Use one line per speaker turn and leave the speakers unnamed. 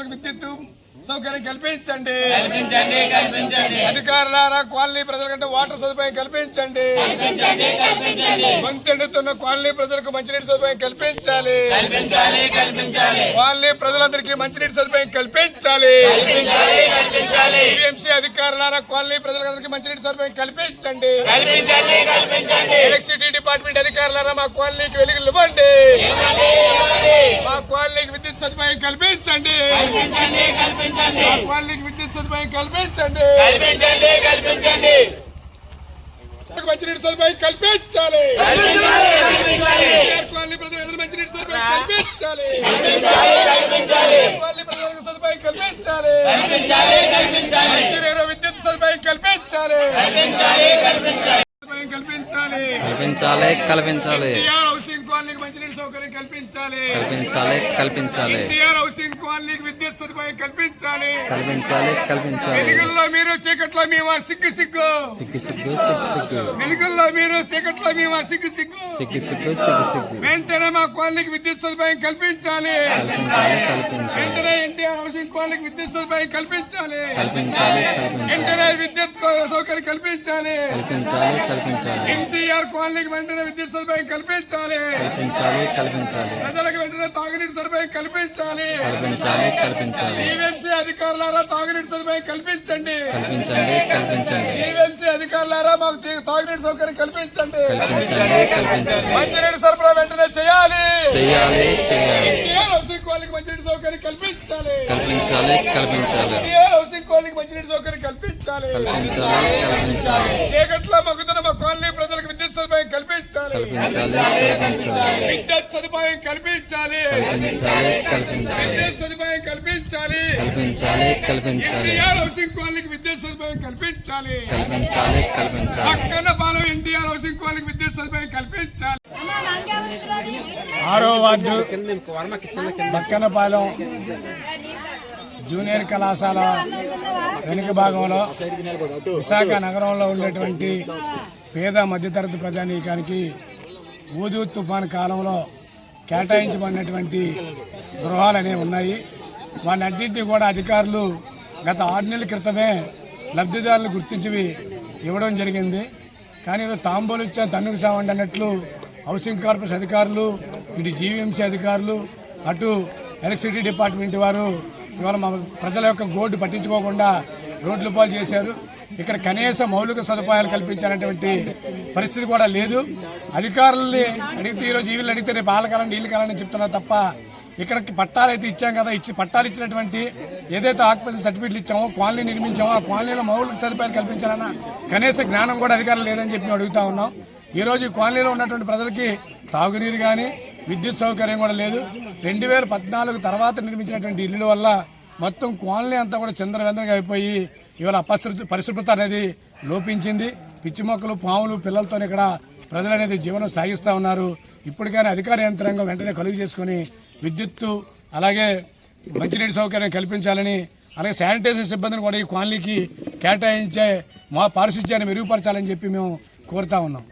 ప్రజలకు విద్యుత్ సౌకర్యం కల్పించండి. అధికారులారా కాలనీ ప్రజలకంటే వాటర్ సదుపాయం కల్పించండి. గొంతెండుతున్న కాలనీ ప్రజలకు మంచినీటి సదుపాయం కల్పించాలి. కాలనీ ప్రజలందరికీ మంచినీటి సదుపాయం కల్పించాలి. టీఎంసీ అధికారులారా కాలనీ ప్రజలందరికీ మంచినీటి సదుపాయం కల్పించండి. ఎలక్ట్రిసిటీ డిపార్ట్మెంట్ అధికారులారా మా కాలనీకి వెలుగులు ఇవ్వండి విద్యుత్ సదుపాయం కల్పించండి.
కల్పించండి కల్పించండి.
మా కాలనీకి విద్యుత్ సదుపాయం కల్పించండి.
కల్పించండి కల్పించండి.
మంచినీటి సదుపాయం కల్పించాలి. మంచినీటి సదుపాయం కల్పించాలి.
కల్పించాలి
కాలనీ ప్రజలకు సదుపాయం కల్పించాలి.
కల్పించాలి కల్పించాలి.
మంచినీరు విద్యుత్ సదుపాయం కల్పించాలి.
కల్పించాలి కల్పించాలి.
మంచినీటి సౌకర్యం కల్పించాలి.
కల్పించాలి కల్పించాలి.
ఎన్టీఆర్ హౌసింగ్ కాలనీకి విద్యుత్ సదుపాయం కల్పించాలి.
కల్పించాలి కల్పించాలి.
వెలుగుల్లో మీరు చీకట్లో మేము సిగ్గు సిగ్గు.
సిగ్గు సిగ్గు సిగ్గు సిగ్గు.
వెలుగుల్లో మీరు చీకట్లో మేము సిగ్గు సిగ్గు.
సిగ్గు సిగ్గు సిగ్గు సిగ్గు.
వెంటనే మా కాలనీకి విద్యుత్ సదుపాయం కల్పించాలి.
కల్పించాలి కల్పించాలి.
వెంటనే హౌసింగ్ కాలనీకి విద్యుత్ సదుపాయం కల్పించాలి.
కల్పించాలి
వెంటనే విద్యుత్ సౌకర్యం కల్పించాలి.
కల్పించాలి కల్పించాలి.
ఎన్టీఆర్ కాలనీకి వెంటనే విద్యుత్ సదుపాయం కల్పించాలి.
కల్పించాలి కల్పించాలి.
ప్రజలకు వెంటనే తాగునీటి సదుపాయం కల్పించాలి.
కల్పించాలి కల్పించాలి.
అధికారులారా తాగునీటి సదుపాయం కల్పించండి.
కల్పించండి కల్పించండి.
టీఎంసీ అధికారులారా మాకు తాగునీటి సౌకర్యం కల్పించండి.
కల్పించండి కల్పించండి.
మంచినీటి సరఫరా వెంటనే చేయాలి. హౌసింగ్ కాలనీకి మంచినీటి సౌకర్యం కల్పించాలి.
కల్పించాలి కల్పించాలి.
హౌసింగ్ కాలనీకి మంచినీటి సౌకర్యం కల్పించాలి.
కల్పించాలి కల్పించాలి.
చీకట్లో మగ్గుతున్న మా కాలనీ ప్రజలకు విద్యుత్ సదుపాయం కల్పించాలి. విద్యుత్ సదుపాయం కల్పించాలి.
కల్పించాలి కల్పించాలి.
కల్పించాలి
కల్పించాలి.
హౌసింగ్ కాలనీకి విద్యుత్ సదుపాయం కల్పించాలి.
కల్పించాలి కల్పించాలి.
పక్కన పాలెం ఎన్టీఆర్ హౌసింగ్ కాలనీకి విద్యుత్ సదుపాయం కల్పించాలి.
ఆరో వార్డు బక్కనపాలెం జూనియర్ కళాశాల వెనుక భాగంలో విశాఖ నగరంలో ఉండేటువంటి పేద మధ్యతరగతి ప్రజానీకానికి ఊదు తుఫాన్ కాలంలో కేటాయించబడినటువంటి గృహాలు అనేవి ఉన్నాయి. వాటన్నింటినీ కూడా అధికారులు గత ఆరు నెలల క్రితమే లబ్ధిదారులు గుర్తించి ఇవ్వడం జరిగింది. కానీ ఈరోజు తాంబూలు ఇచ్చా తన్నుకు చావండి అన్నట్లు హౌసింగ్ కార్పొరేషన్ అధికారులు ఇటు జీవీఎంసీ అధికారులు అటు ఎలక్ట్రిసిటీ డిపార్ట్మెంట్ వారు ఇవాళ మా ప్రజల యొక్క గోడ్డు పట్టించుకోకుండా రోడ్లు పాలు చేశారు. ఇక్కడ కనీస మౌలిక సదుపాయాలు కల్పించాలనేటువంటి పరిస్థితి కూడా లేదు. అధికారుల్ని అడిగితే ఈరోజు ఈవీలు అడిగితే రేపు పాలకాలం నీళ్ళు కాలని చెప్తున్నారు తప్ప ఇక్కడికి పట్టాలు అయితే ఇచ్చాం కదా ఇచ్చి పట్టాలు ఇచ్చినటువంటి ఏదైతే ఆక్యుపెన్సీ సర్టిఫికెట్లు ఇచ్చామో కాలనీ నిర్మించామో ఆ కాలనీలో మౌలిక సదుపాయాలు కల్పించాలన్న కనీస జ్ఞానం కూడా అధికారులు లేదని చెప్పి అడుగుతా ఉన్నాం. ఈ రోజు ఈ కాలనీలో ఉన్నటువంటి ప్రజలకి తాగునీరు కానీ విద్యుత్ సౌకర్యం కూడా లేదు. రెండు వేల పద్నాలుగు తర్వాత నిర్మించినటువంటి ఇల్లుల వల్ల మొత్తం కాలనీ అంతా కూడా చంద్రవేంద్రంగా అయిపోయి ఇవాళ అపశృతి పరిశుభ్రత అనేది లోపించింది. పిచ్చి మొక్కలు పాములు పిల్లలతో ఇక్కడ ప్రజలు అనేది జీవనం సాగిస్తూ ఉన్నారు. ఇప్పటికైనా అధికార యంత్రాంగం వెంటనే కలుగు చేసుకుని విద్యుత్తు అలాగే మంచినీటి సౌకర్యం కల్పించాలని అలాగే శానిటైజర్ సిబ్బందిని కూడా ఈ కాలనీకి కేటాయించే మా పారిశుధ్యాన్ని మెరుగుపరచాలని చెప్పి మేము కోరుతా ఉన్నాం.